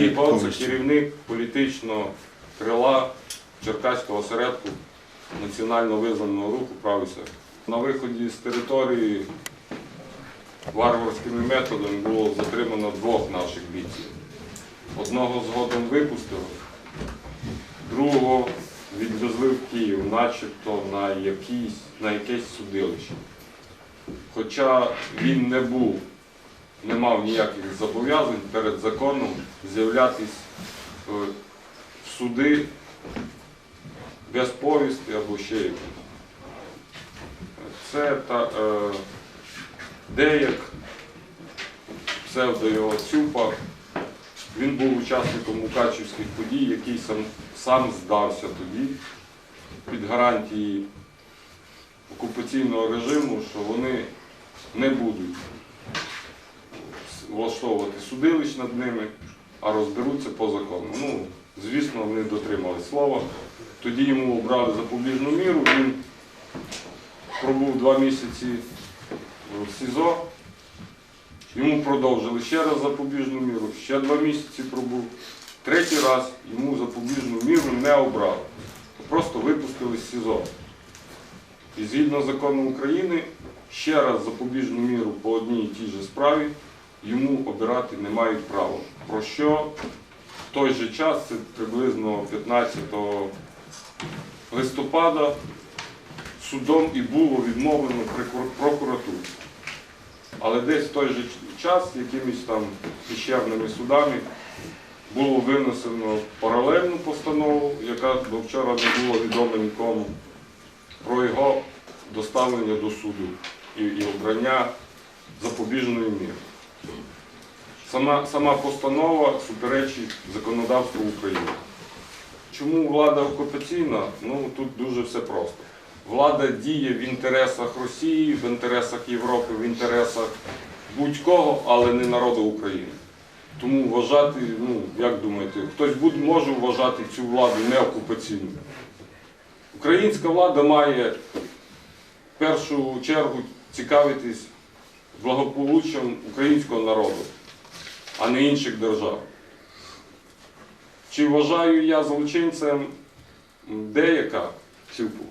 Гоце, повністю. керівник політичного крила Черкаського осередку національно визнаного руху правий сектор. На виході з території варварськими методами було затримано двох наших бійців. Одного згодом випустили, другого відвезли в Київ, начебто на, якісь, на якесь судилище. Хоча він не був не мав ніяких зобов'язань перед законом з'являтись е, в суди без повістки або ще якось. Це та, е, деяк, псевдо його Цюпа, він був учасником Мукачівських подій, який сам, сам здався тоді під гарантії окупаційного режиму, що вони не будуть влаштовувати судилищ над ними, а розберуться по закону. Ну, звісно, вони дотримали слова. Тоді йому обрали запобіжну міру, він пробув два місяці в СІЗО, йому продовжили ще раз запобіжну міру, ще два місяці пробув. Третій раз йому запобіжну міру не обрали. Просто випустили з СІЗО. І згідно закону України, ще раз запобіжну міру по одній і тій же справі йому обирати не мають права. Про що в той же час, це приблизно 15 листопада, судом і було відмовлено прокуратурі. Але десь в той же час якимись там піщерними судами було винесено паралельну постанову, яка до вчора не було відома нікому, про його доставлення до суду і, і обрання запобіжної міри. Сама, сама постанова суперечить законодавству України. Чому влада окупаційна? Ну тут дуже все просто. Влада діє в інтересах Росії, в інтересах Європи, в інтересах будь-кого, але не народу України. Тому вважати, ну як думаєте, хтось буде, може вважати цю владу неокупаційною. Українська влада має в першу чергу цікавитись благополуччям українського народу, а не інших держав. Чи вважаю я злочинцем деяка Сівку?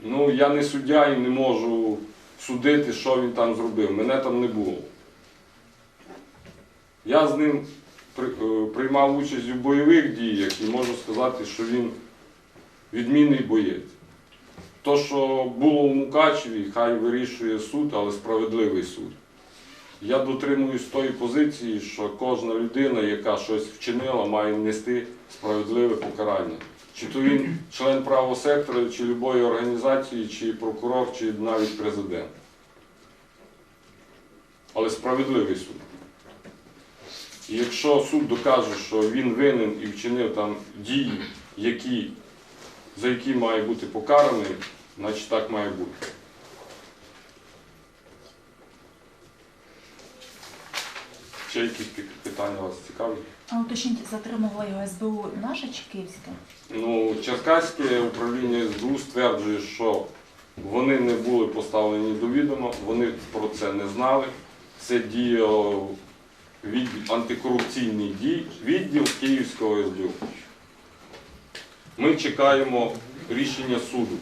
Ну, я не суддя і не можу судити, що він там зробив. Мене там не було. Я з ним е, приймав участь у бойових діях і можу сказати, що він відмінний боєць. То, що було в Мукачеві, хай вирішує суд, але справедливий суд. Я дотримуюсь тої позиції, що кожна людина, яка щось вчинила, має нести справедливе покарання. Чи то він член правого сектору, чи любої організації, чи прокурор, чи навіть президент. Але справедливий суд. І якщо суд докаже, що він винен і вчинив там дії, які, за які має бути покараний, значить так має бути. Ще якісь питання вас цікавлять? А уточніть, затримувала його СБУ наша чи київська? Ну, Черкаське управління СБУ стверджує, що вони не були поставлені до відома, вони про це не знали. Це діяв антикорупційний дій, відділ Київського СБУ. Ми чекаємо рішення суду.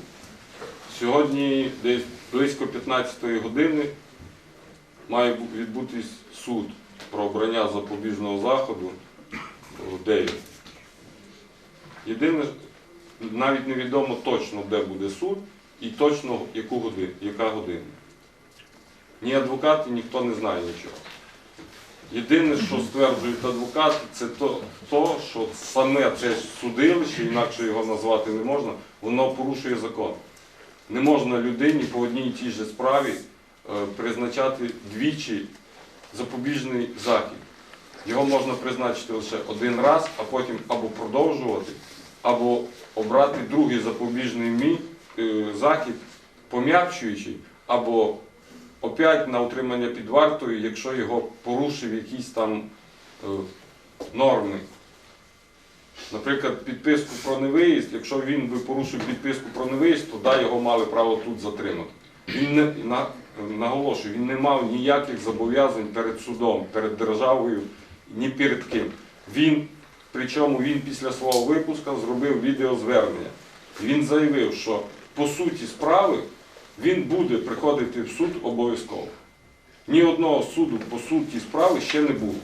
Сьогодні десь близько 15-ї години має відбутись суд про обрання запобіжного заходу в Деї. Єдине, навіть невідомо точно, де буде суд і точно яку годину, яка година. Ні адвокати, ніхто не знає нічого. Єдине, що стверджують адвокати, це то, то, що саме це судилище, інакше його назвати не можна, воно порушує закон. Не можна людині по одній і тій же справі е, призначати двічі запобіжний захід. Його можна призначити лише один раз, а потім або продовжувати, або обрати другий запобіжний е, захід, пом'якчуючий, або опять на утримання під вартою, якщо його порушив якісь там е, норми. Наприклад, підписку про невиїзд, якщо він би порушив підписку про невиїзд, то да, його мали право тут затримати. Він не на, наголошую, він не мав ніяких зобов'язань перед судом, перед державою, ні перед ким. Він, причому він після свого випуску зробив відеозвернення. Він заявив, що по суті справи він буде приходити в суд обов'язково. Ні одного суду по суті справи ще не було.